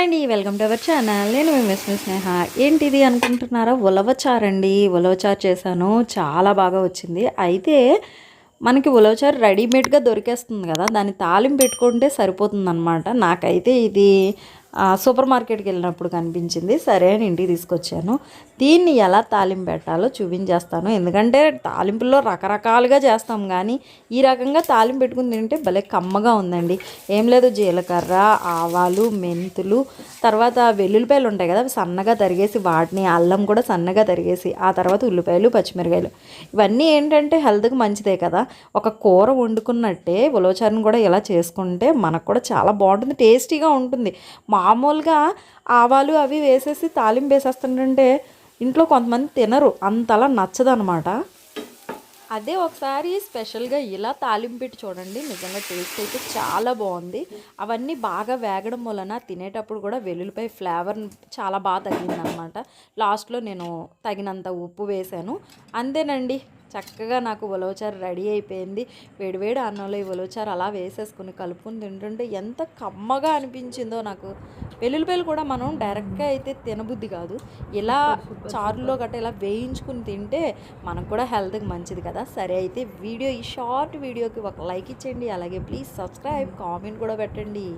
Hi అండి welcome to our channel. నేను మీ miss స్నేహ. ఏంటిది అనుకుంటున్నారా? ఉలవచారండి ఉలవచారు చేశాను. చాలా బాగా వచ్చింది. అయితే మనకి ఉలవచారు రెడీమేడ్గా దొరికేస్తుంది కదా దాన్ని తాలింపు పెట్టుకుంటే సరిపోతుంది నాకైతే ఇది సూపర్ మార్కెట్కి వెళ్ళినప్పుడు కనిపించింది. సరే అని ఇంటికి తీసుకొచ్చాను. దీన్ని ఎలా తాలింపు పెట్టాలో చూపించేస్తాను. ఎందుకంటే తాలింపుల్లో రకరకాలుగా చేస్తాం కానీ ఈ రకంగా తాలింపు పెట్టుకుని తింటే భలే కమ్మగా ఉందండి. ఏం లేదు జీలకర్ర ఆవాలు మెంతులు తర్వాత వెల్లుల్లిపాయలు ఉంటాయి కదా అవి సన్నగా తరిగేసి వాటిని అల్లం కూడా సన్నగా తరిగేసి ఆ తర్వాత ఉల్లిపాయలు పచ్చిమిరకాయలు. ఇవన్నీ ఏంటంటే హెల్త్కి మంచిదే కదా. ఒక కూర వండుకున్నట్టే ఉలవచారుని కూడా ఇలా చేసుకుంటే మనకు కూడా చాలా బాగుంటుంది టేస్టీగా ఉంటుంది. మామూలుగా ఆవాలు అవి వేసేసి తాలింపు వేసేస్తుంటే ఇంట్లో కొంతమంది తినరు. అంతలా నచ్చదనమాట. అదే ఒకసారి స్పెషల్గా ఇలా తాలింపు చూడండి. నిజంగా టేస్ట్ అయితే చాలా బాగుంది. అవన్నీ బాగా వేగడం వలన తినేటప్పుడు కూడా వెల్లుల్లిపై ఫ్లేవర్ చాలా బాగా తగ్గిందనమాట లాస్ట్లో నేను తగినంత ఉప్పు వేశాను అంతేనండి. చక్కగా నాకు ఉలవచారు రెడీ అయిపోయింది. వేడివేడి అన్నంలో ఈ ఉలవచారు అలా వేసేసుకుని కలుపుకుని తింటుంటే ఎంత కమ్మగా అనిపించిందో నాకు. వెల్లుల్లిపాయలు కూడా మనం డైరెక్ట్గా అయితే తినబుద్ధి కాదు. ఇలా చారులో గట్ట ఇలా వేయించుకుని తింటే మనకు కూడా హెల్త్కి మంచిది కదా. సరే అయితే వీడియో ఈ షార్ట్ వీడియోకి ఒక లైక్ ఇచ్చేయండి. అలాగే ప్లీజ్ సబ్స్క్రైబ్ కామెంట్ కూడా పెట్టండి.